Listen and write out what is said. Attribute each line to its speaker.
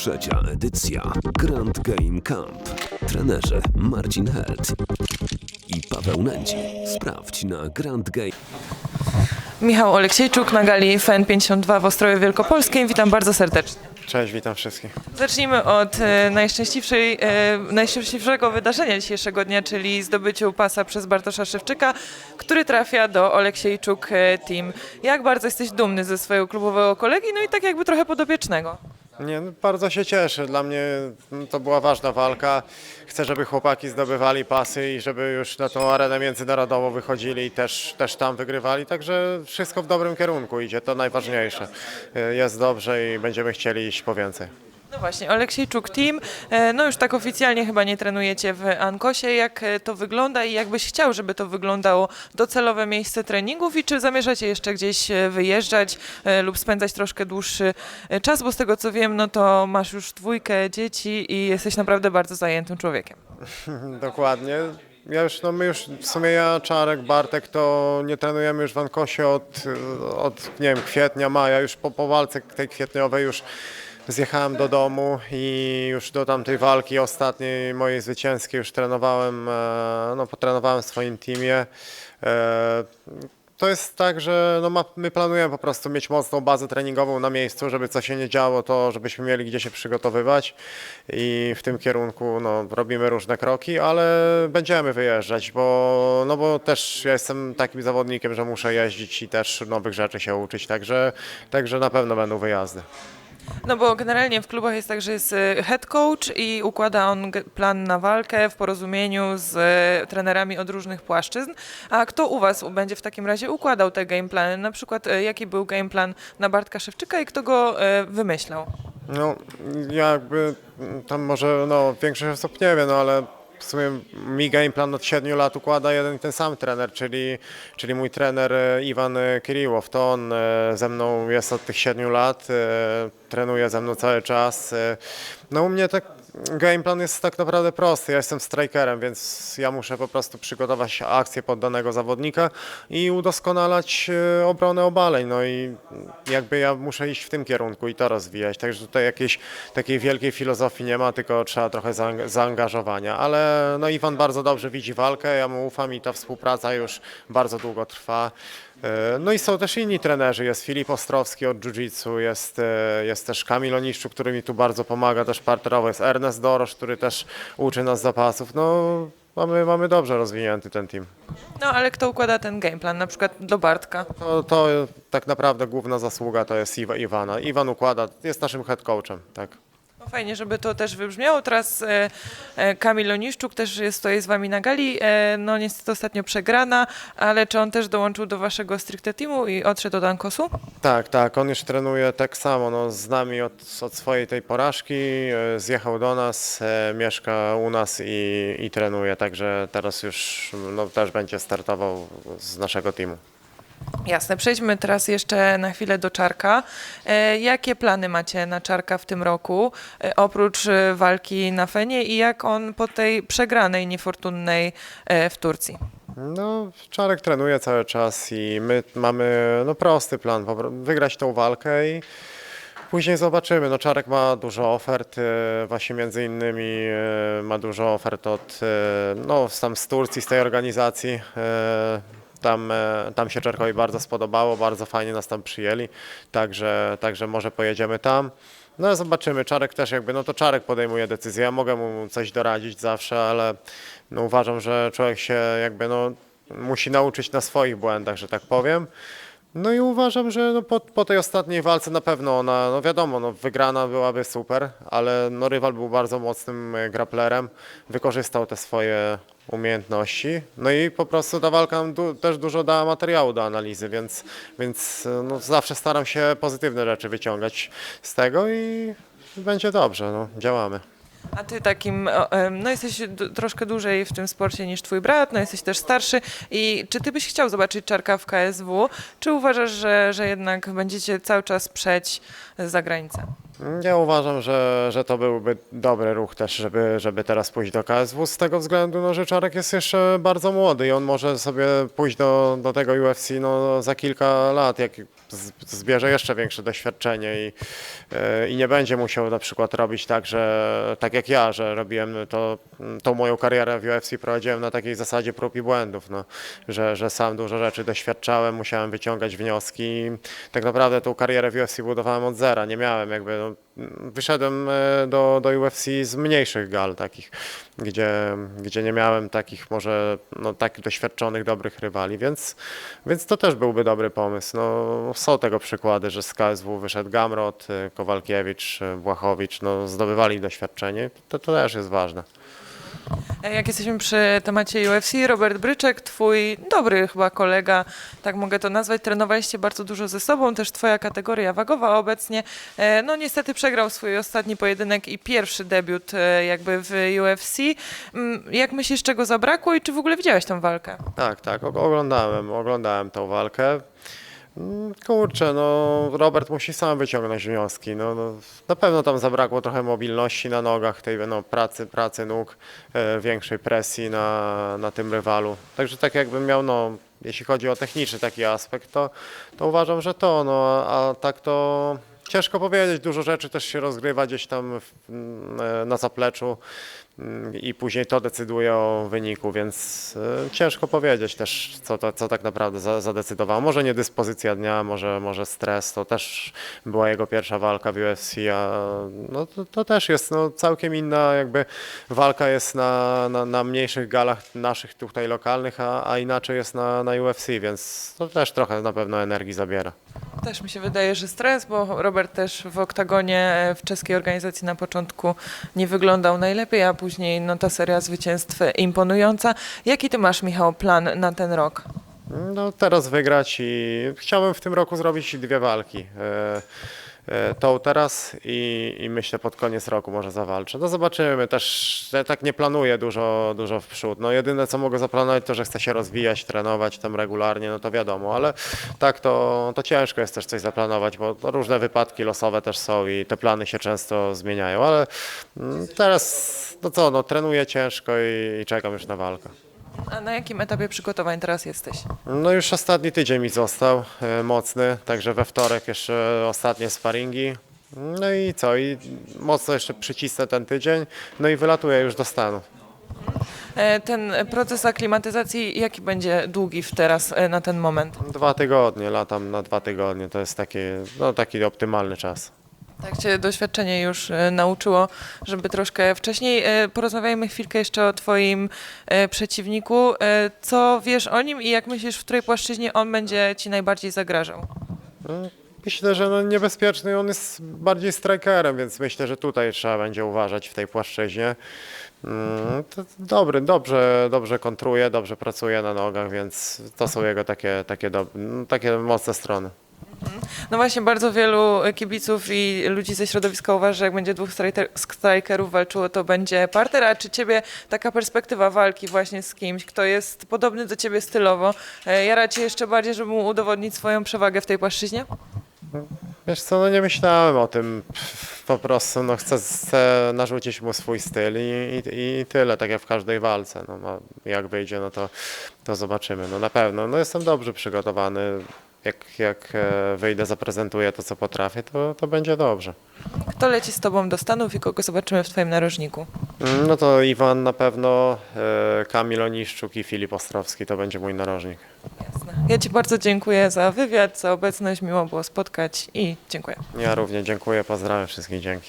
Speaker 1: Trzecia edycja Grand Game Camp. Trenerzy Marcin Held i Paweł Nędzi. Sprawdź na Grand Game.
Speaker 2: Michał Oleksiejczuk na gali FN52 w Ostrowie Wielkopolskiej. Witam bardzo serdecznie.
Speaker 3: Cześć, witam wszystkich.
Speaker 2: Zacznijmy od e, najszczęśliwszej, e, najszczęśliwszego wydarzenia dzisiejszego dnia, czyli zdobyciu pasa przez Bartosza Szewczyka, który trafia do Oleksiejczuk e, Team. Jak bardzo jesteś dumny ze swojego klubowego kolegi, no i tak jakby trochę podopiecznego.
Speaker 3: Nie, no, bardzo się cieszę. Dla mnie mm, to była ważna walka. Chcę, żeby chłopaki zdobywali pasy i żeby już na tą arenę międzynarodową wychodzili i też, też tam wygrywali. Także wszystko w dobrym kierunku idzie, to najważniejsze. Y, Jest dobrze i będziemy chcieli iść po więcej.
Speaker 2: No właśnie, Oleksiejczuk Team, e, no już tak oficjalnie chyba nie trenujecie w Ankosie. Jak e, to wygląda i jakbyś chciał, żeby to wyglądało docelowe miejsce treningów i czy zamierzacie jeszcze gdzieś e, wyjeżdżać lub spędzać troszkę dłuższy czas, bo z tego co wiem, no to masz już dwójkę dzieci i jesteś naprawdę bardzo zajętym człowiekiem.
Speaker 3: Dokładnie. Ja już, no my już, w sumie ja, Czarek, Bartek, to nie trenujemy już w Ankosie od, od nie wiem, kwietnia, maja. Już po, po walce tej kwietniowej już zjechałem do domu i już do tamtej walki ostatniej mojej zwycięskiej już trenowałem, e, no potrenowałem w swoim teamie. E, To jest tak, że no ma, my planujemy po prostu mieć mocną bazę treningową na miejscu, żeby co się nie działo, to żebyśmy mieli gdzie się przygotowywać i w tym kierunku no, robimy różne kroki, ale będziemy wyjeżdżać, bo, no bo też ja jestem takim zawodnikiem, że muszę jeździć i też nowych rzeczy się uczyć, także, także na pewno będą wyjazdy.
Speaker 2: No bo generalnie w klubach jest tak, że jest e, head coach i układa on plan na walkę w porozumieniu z e, trenerami od różnych płaszczyzn. A kto u Was będzie w takim razie układał te game plany? Na przykład e, jaki był game plan na Bartka Szewczyka i kto go wymyślał?
Speaker 3: No, jakby tam może no, większość osób nie wie, no ale w sumie mi game plan od 7 lat układa jeden i ten sam trener, czyli, czyli mój trener e, Iwan e, Kiriłow. To on e, ze mną jest od tych 7 lat, trenuje ze mną cały czas. No u mnie tak game plan jest tak naprawdę prosty. Ja jestem strikerem, więc ja muszę po prostu przygotować akcję pod danego zawodnika i udoskonalać e, obronę obaleń. No i jakby ja muszę iść w tym kierunku i to rozwijać. Także tutaj jakiejś takiej wielkiej filozofii nie ma, tylko trzeba trochę zaang- zaangażowania. Ale no Iwan bardzo dobrze widzi walkę, ja mu ufam i ta współpraca już bardzo długo trwa. E, No i są też inni trenerzy, jest Filip Ostrowski od Jiu-Jitsu, jest, e, jest też Kamil Oniszczu, który mi tu bardzo pomaga, też parterowo, jest Ernest Dorosz, który też uczy nas zapasów. No mamy, mamy dobrze rozwinięty ten team.
Speaker 2: No ale kto układa ten game plan? Na przykład do Bartka.
Speaker 3: To, to tak naprawdę główna zasługa to jest Iwa, Iwana. Iwan układa, jest naszym head coachem, tak.
Speaker 2: Fajnie, żeby to też wybrzmiało. Teraz e, e, Kamil Oniszczuk też jest z Wami na gali. E, no niestety ostatnio przegrana, ale czy on też dołączył do Waszego stricte teamu i odszedł od Ankosu?
Speaker 3: Tak, tak, on już trenuje tak samo, no, z nami od, od swojej tej porażki, e, zjechał do nas, e, mieszka u nas i, i trenuje, także teraz już no, też będzie startował z naszego teamu.
Speaker 2: Jasne, przejdźmy teraz jeszcze na chwilę do Czarka. E, jakie plany macie na Czarka w tym roku, e, oprócz e, walki na Fenie i jak on po tej przegranej, niefortunnej w Turcji?
Speaker 3: No, Czarek trenuje cały czas i my mamy no, prosty plan, wygrać tą walkę i później zobaczymy. No, Czarek ma dużo ofert, właśnie między innymi ma dużo ofert od, no, tam z Turcji, z tej organizacji. Tam, e, tam się Czarkowi bardzo spodobało, bardzo fajnie nas tam przyjęli, także, także może pojedziemy tam. No zobaczymy, Czarek też jakby, no to Czarek podejmuje decyzję, ja mogę mu coś doradzić zawsze, ale no uważam, że człowiek się jakby no musi nauczyć na swoich błędach, że tak powiem. No i uważam, że no po, po tej ostatniej walce na pewno ona, no wiadomo, no wygrana byłaby super, ale no rywal był bardzo mocnym e, grapplerem, wykorzystał te swoje umiejętności, no i po prostu ta walka du- też dużo dała materiału do analizy, więc, więc e, no zawsze staram się pozytywne rzeczy wyciągać z tego i będzie dobrze, no działamy.
Speaker 2: A ty takim, no jesteś troszkę dłużej w tym sporcie niż twój brat, no jesteś też starszy i czy ty byś chciał zobaczyć Czarka w KSW, czy uważasz, że, że jednak będziecie cały czas przeć za granicę?
Speaker 3: Ja uważam, że, że to byłby dobry ruch też, żeby, żeby teraz pójść do KSW z tego względu, no, że Czarek jest jeszcze bardzo młody i on może sobie pójść do, do tego UFC no, za kilka lat, jak zbierze jeszcze większe doświadczenie i, e, i nie będzie musiał na przykład robić tak, że tak jak ja, że robiłem to, tą moją karierę w UFC prowadziłem na takiej zasadzie prób i błędów, no, że, że sam dużo rzeczy doświadczałem, musiałem wyciągać wnioski tak naprawdę tą karierę w UFC budowałem od zera, nie miałem jakby, no, wyszedłem e, do, do UFC z mniejszych gal takich, gdzie, gdzie nie miałem takich może no, tak doświadczonych, dobrych rywali, więc, więc to też byłby dobry pomysł. No, są tego przykłady, że z KSW wyszedł Gamrot, e, Kowalkiewicz, e, Błachowicz, no, zdobywali doświadczenie, to, to też jest ważne.
Speaker 2: E, Jak jesteśmy przy temacie UFC, Robert Bryczek, twój dobry chyba kolega, tak mogę to nazwać, trenowaliście bardzo dużo ze sobą, też twoja kategoria wagowa obecnie. E, No niestety przegrał swój ostatni pojedynek i pierwszy debiut e, jakby w UFC. Mm, Jak myślisz, czego zabrakło i czy w ogóle widziałeś tą walkę?
Speaker 3: Tak, tak, og- oglądałem, oglądałem tą walkę. Mm, Kurczę, no Robert musi sam wyciągnąć wnioski. No, no, na pewno tam zabrakło trochę mobilności na nogach, tej no, pracy, pracy nóg, e, większej presji na, na tym rywalu. Także tak jakbym miał, no, jeśli chodzi o techniczny taki aspekt, to, to uważam, że to, no, a tak to ciężko powiedzieć. Dużo rzeczy też się rozgrywa gdzieś tam w, mm, e, na zapleczu mm, i później to decyduje o wyniku, więc e, ciężko powiedzieć też, co, to, co tak naprawdę za- zadecydowało. Może nie dyspozycja dnia, może, może stres, to też była jego pierwsza walka w UFC, a no, to, to też jest no, całkiem inna jakby walka jest na, na, na mniejszych galach naszych tutaj lokalnych, a, a inaczej jest na, na UFC, więc to też trochę na pewno energii zabiera.
Speaker 2: Też mi się wydaje, że stres, bo Robert też w oktagonie e, w czeskiej organizacji na początku nie wyglądał najlepiej, a później no, ta seria zwycięstw imponująca. Jaki ty masz, Michał, plan na ten rok?
Speaker 3: No teraz wygrać i chciałbym w tym roku zrobić dwie walki. E, Tą teraz i, i myślę pod koniec roku może zawalczę. No zobaczymy, też ja tak nie planuję dużo, dużo w przód. No jedyne co mogę zaplanować to, że chcę się rozwijać, trenować tam regularnie, no to wiadomo, ale tak to, to ciężko jest też coś zaplanować, bo różne wypadki losowe też są i te plany się często zmieniają, ale mm, teraz no co, no trenuję ciężko i, i czekam już na walkę.
Speaker 2: A na jakim etapie przygotowań teraz jesteś?
Speaker 3: No już ostatni tydzień mi został e, mocny, także we wtorek jeszcze ostatnie sparingi. No i co, i mocno jeszcze przycisnę ten tydzień, no i wylatuję już do Stanów.
Speaker 2: E, Ten proces aklimatyzacji, jaki będzie długi w teraz e, na ten moment?
Speaker 3: Dwa tygodnie, latam na dwa tygodnie, to jest taki, no, taki optymalny czas.
Speaker 2: Tak cię doświadczenie już e, nauczyło, żeby troszkę wcześniej. E, Porozmawiajmy chwilkę jeszcze o twoim e, przeciwniku. Co wiesz o nim i jak myślisz, w której płaszczyźnie on będzie ci najbardziej zagrażał?
Speaker 3: Myślę, że no niebezpieczny, on jest bardziej strikerem, więc myślę, że tutaj trzeba będzie uważać w tej płaszczyźnie. Mm, dobry, dobrze, dobrze kontruje, dobrze pracuje na nogach, więc to są jego takie, takie, dob- no, takie mocne strony.
Speaker 2: No właśnie, bardzo wielu kibiców i ludzi ze środowiska uważa, że jak będzie dwóch strajter- strajkerów walczyło, to będzie parter. A czy ciebie taka perspektywa walki właśnie z kimś, kto jest podobny do ciebie stylowo, e, jara jeszcze bardziej, żeby mu udowodnić swoją przewagę w tej płaszczyźnie?
Speaker 3: Wiesz co, no nie myślałem o tym. Po prostu no chcę, chcę narzucić mu swój styl i, i, i tyle, tak jak w każdej walce. No, no, jak wyjdzie, no to, to zobaczymy. No na pewno, no jestem dobrze przygotowany. Jak, jak e, wyjdę, zaprezentuję to, co potrafię, to, to będzie dobrze.
Speaker 2: Kto leci z tobą do Stanów i kogo zobaczymy w twoim narożniku?
Speaker 3: Mm, No to Iwan na pewno, e, Kamil Oniszczuk i Filip Ostrowski to będzie mój narożnik.
Speaker 2: Jasne. Ja ci bardzo dziękuję za wywiad, za obecność, miło było spotkać i dziękuję.
Speaker 3: Ja również dziękuję, pozdrawiam wszystkich, dzięki.